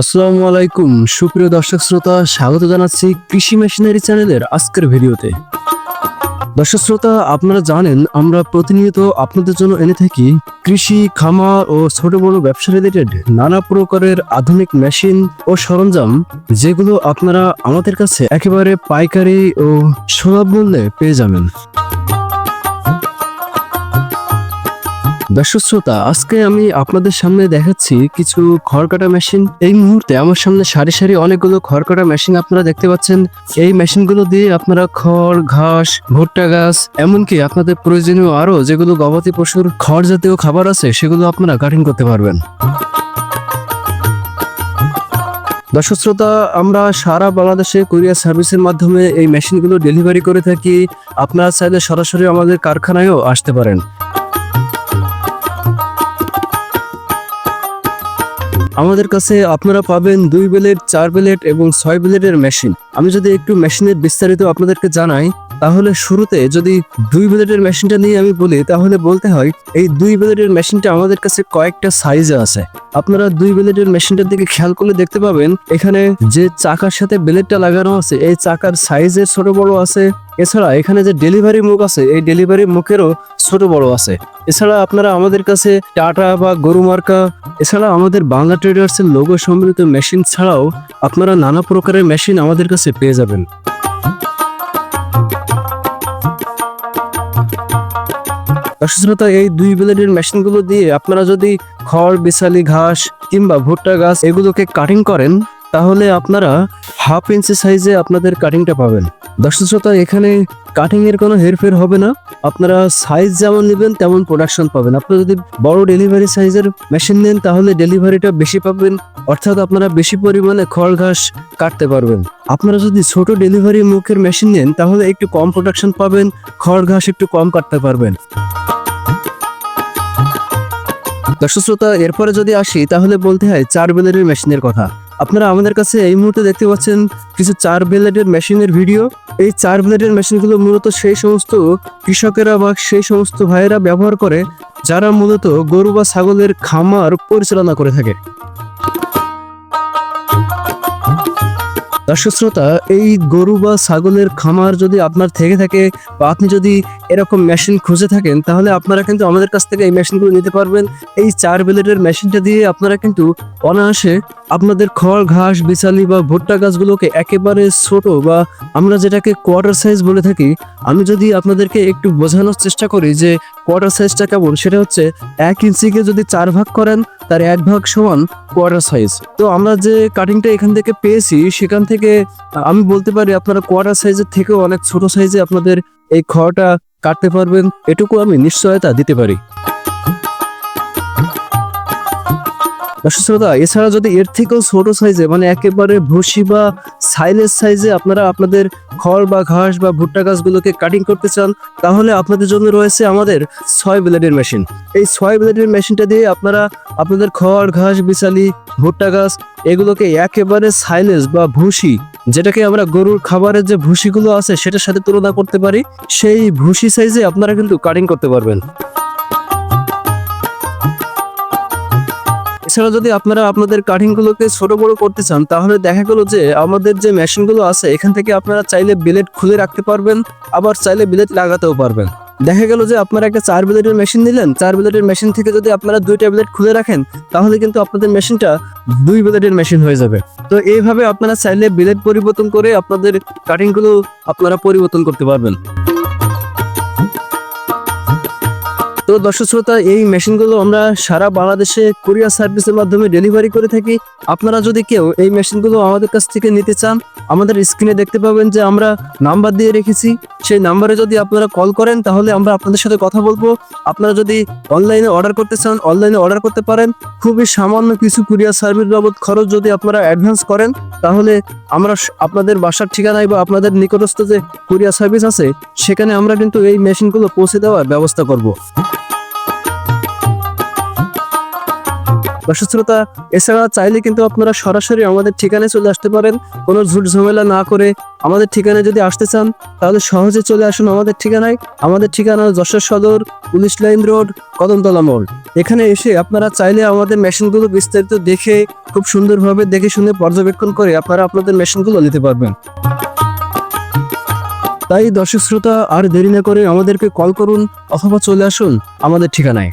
আসসালামু আলাইকুম। সুপ্রিয় দর্শক শ্রোতা, স্বাগত জানাচ্ছি কৃষি মেশিনারি চ্যানেলের আজকের ভিডিওতে। দর্শক শ্রোতা, আপনারা জানেন, আমরা প্রতিনিয়ত আপনাদের জন্য এনে থাকি কৃষি, খামার ও ছোট বড় ব্যবসা রিলেটেড নানা প্রকারের আধুনিক মেশিন ও সরঞ্জাম, যেগুলো আপনারা আমাদের কাছে একেবারে পাইকারি ও সুলভ মূল্যে পেয়ে যাবেন। দর্শক শ্রোতা আজকে আমি আপনাদের সামনে দেখাচ্ছি কিছু খড় কাটা মেশিন। এই মুহূর্তে আমার সামনে সারি সারি অনেকগুলো খড় কাটা মেশিন আপনারা দেখতে পাচ্ছেন। এই মেশিনগুলো দিয়ে আপনারা খড়, ঘাস, ভুট্টা গাছ, এমনকি আপনাদের প্রয়োজনীয় আরও যেগুলো গবাদি পশুর খড় জাতীয় খাবার আছে, সেগুলো আপনারা কাটিং করতে পারবেন। দর্শক শ্রোতা আমরা সারা বাংলাদেশে কুরিয়ার সার্ভিসের মাধ্যমে এই মেশিনগুলো ডেলিভারি করে থাকি। আপনারা চাইলে সরাসরি আমাদের কারখানায়ও আসতে পারেন। আমাদের কাছে আপনারা পাবেন দুই বেলেট চার বেলেট এবং ছয় বেলেটের মেশিন আমি যদি একটু মেশিনের বিস্তারিত আপনাদেরকে জানাই তাহলে শুরুতে যদি দুই বেলেটের মেশিনটা নিয়ে আমি বলি, তাহলে বলতে হয়, এই দুই বেলেটের মেশিনটা আমাদের কাছে কয়েকটা সাইজে আছে। আপনারা দুই বেলেটের মেশিনটার দিকে খেয়াল করলে দেখতে পাবেন, এখানে যে চাকার সাথে বেলেটটা লাগানো আছে, এই চাকার সাইজের ছোট বড় আছে। এছাড়া এখানে যে ডেলিভারি মুখ আছে, এই ডেলিভারি মুখেরও ছোট বড় আছে। এছাড়া আপনারা আমাদের কাছে টাটা বা গরু মার্কা, এছাড়া আমাদের বাংলা ট্রেডার্সের লোগো সম্বলিত মেশিন ছাড়াও আপনারা নানা প্রকারের মেশিন আমাদের কাছে পেয়ে যাবেন। দর্শক শ্রোতা এই দুই ব্লেডের মেশিনগুলো দিয়ে আপনারা যদি খড় বিশালি ঘাস কিংবা ভুট্টা গাছ এগুলোকে কাটিং করেন তাহলে আপনারা হাফ ইঞ্চি সাইজে আপনাদের কাটিংটা পাবেন। দর্শক শ্রোতা, এখানে কাটিং এর কোনো হেরফের হবে না। আপনারা সাইজ যেমন নেবেন, তেমন প্রোডাকশন পাবেন। আপনারা যদি বড় ডেলিভারি সাইজের মেশিন নেন, তাহলে ডেলিভারিটা বেশি পাবেন। অর্থাৎ আপনারা বেশি পরিমাণে খড়, ঘাস কাটতে পারবেন। আপনারা যদি ছোট ডেলিভারি মুখের মেশিন নেন, তাহলে একটু কম প্রোডাকশন পাবেন, খড়, ঘাস একটু কম কাটতে পারবেন। দর্শক শ্রোতা, এরপরে যদি আসি, তাহলে বলতে হয় চার ব্লেডের মেশিনের কথা। আপনারা আমাদের কাছে এই মুহূর্তে দেখতে পাচ্ছেন কিছু চার ব্লেডের মেশিনের ভিডিও এই চার ব্লেডের মেশিনগুলো মূলত সেই সমস্ত কৃষকেরা বা সেই সমস্ত ভাইয়েরা ব্যবহার করে, যারা মূলত গরু বা ছাগলের খামার পরিচালনা করে থাকে। দর্শক শ্রোতা এই গরু বা ছাগলের খামার যদি আপনার থেকে থাকে বা আপনি যদি এরকম মেশিন খুঁজে থাকেন, তাহলে আপনারা কিন্তু আমাদের কাছ থেকে এই মেশিনগুলো নিতে পারবেন। এই চার ব্লেডের মেশিনটা দিয়ে আপনারা কিন্তু অনায়াসে আপনাদের খড়, ঘাস বিচালি বা ভুট্টা গাছগুলোকে একেবারে ছোট বা আমরা যেটাকে কোয়ার্টার সাইজ বলে থাকি, আমি যদি আপনাদেরকে একটু বোঝানোর চেষ্টা করি যে কোয়ার্টার সাইজটা কেমন, সেটা হচ্ছে এক ইঞ্চিকে যদি চার ভাগ করেন, তার এক ভাগ সমান কোয়ার্টার সাইজ তো আমরা যে কাটিংটা এখান থেকে পেয়েছি, সেখান থেকে, আমি বলতে পারি আপনারা কোয়ার্টার সাইজের থেকেও অনেক ছোট সাইজে আপনাদের এই খড়টা কাটতে পারবেন। এটুকু আমি নিশ্চয়তা দিতে পারি। দর্শক শ্রোতা এছাড়া যদি এর থেকেও ছোট সাইজে মানে একেবারে ভুসি বা সাইলের সাইজে আপনারা আপনাদের খড় বা ঘাস বা ভুট্টা গাছগুলোকে কাটিং করতে চান, তাহলে আপনাদের জন্য রয়েছে আমাদের ছয় ব্লেডের মেশিন এই ছয় ব্লেডের মেশিনটা দিয়ে আপনারা আপনাদের খড়, ঘাস বিছালি ভুট্টা গাছ, এগুলোকে একেবারে সাইলেজ বা ভুসি, যেটাকে আমরা গরুর খাবারের যে ভুসিগুলো আছে, সেটার সাথে তুলনা করতে পারি, সেই ভুসি সাইজে আপনারা কিন্তু কাটিং করতে পারবেন। এছাড়া যদি আপনারা আপনাদের কাটিংগুলোকে ছোট বড় করতে চান, তাহলে দেখা গেল যে আমাদের যে মেশিনগুলো আছে, এখান থেকে আপনারা চাইলে বিলেট খুলে রাখতে পারবেন, আবার চাইলে বিলেট লাগাতেও পারবেন। দেখা গেল যে আপনারা একটা চার ব্লেডের মেশিন নিলেন, চার ব্লেডের মেশিন থেকে যদি আপনারা দুইটা ব্লেড খুলে রাখেন, তাহলে কিন্তু আপনাদের মেশিনটা দুই ব্লেডের মেশিন হয়ে যাবে। তো এইভাবে আপনারা চাইলে ব্লেড পরিবর্তন করে আপনাদের কাটিংগুলো আপনারা পরিবর্তন করতে পারবেন। তো দর্শক শ্রোতা, এই মেশিনগুলো আমরা সারা বাংলাদেশে কুরিয়ার সার্ভিসের মাধ্যমে ডেলিভারি করে থাকি। আপনারা যদি কেউ এই মেশিনগুলো আমাদের কাছ থেকে নিতে চান, আমাদের স্ক্রিনে দেখতে পাবেন যে আমরা নাম্বার দিয়ে রেখেছি। সেই নাম্বারে যদি আপনারা কল করেন, তাহলে আমরা আপনাদের সাথে কথা বলব। আপনারা যদি অনলাইনে অর্ডার করতে চান অনলাইনে অর্ডার করতে পারেন। খুবই সামান্য কিছু কুরিয়ার সার্ভিস বাবদ খরচ যদি আপনারা অ্যাডভান্স করেন, তাহলে আমরা আপনাদের বাসার ঠিকানায় বা আপনাদের নিকটস্থ যে কুরিয়ার সার্ভিস আছে, সেখানে আমরা কিন্তু এই মেশিনগুলো পৌঁছে দেওয়ার ব্যবস্থা করব। শ্রোতা এছাড়া চাইলে কিন্তু আপনারা সরাসরি আমাদের ঠিকানায় চলে আসতে পারেন। কোনো ঝুট ঝামেলা না করে আমাদের ঠিকানায় যদি আসতে চান, তাহলে সহজে চলে আসুন আমাদের ঠিকানায়। আমাদের ঠিকানা যশোর সদর, পুলিশ লাইন রোড, কদমতলা মোড়। এখানে এসে আপনারা চাইলে আমাদের মেশিনগুলো বিস্তারিত দেখে, খুব সুন্দরভাবে দেখে শুনে পর্যবেক্ষণ করে আপনারা আপনাদের মেশিনগুলো নিতে পারবেন। তাই দর্শক শ্রোতা, আর দেরি না করে আমাদেরকে কল করুন অথবা চলে আসুন আমাদের ঠিকানায়।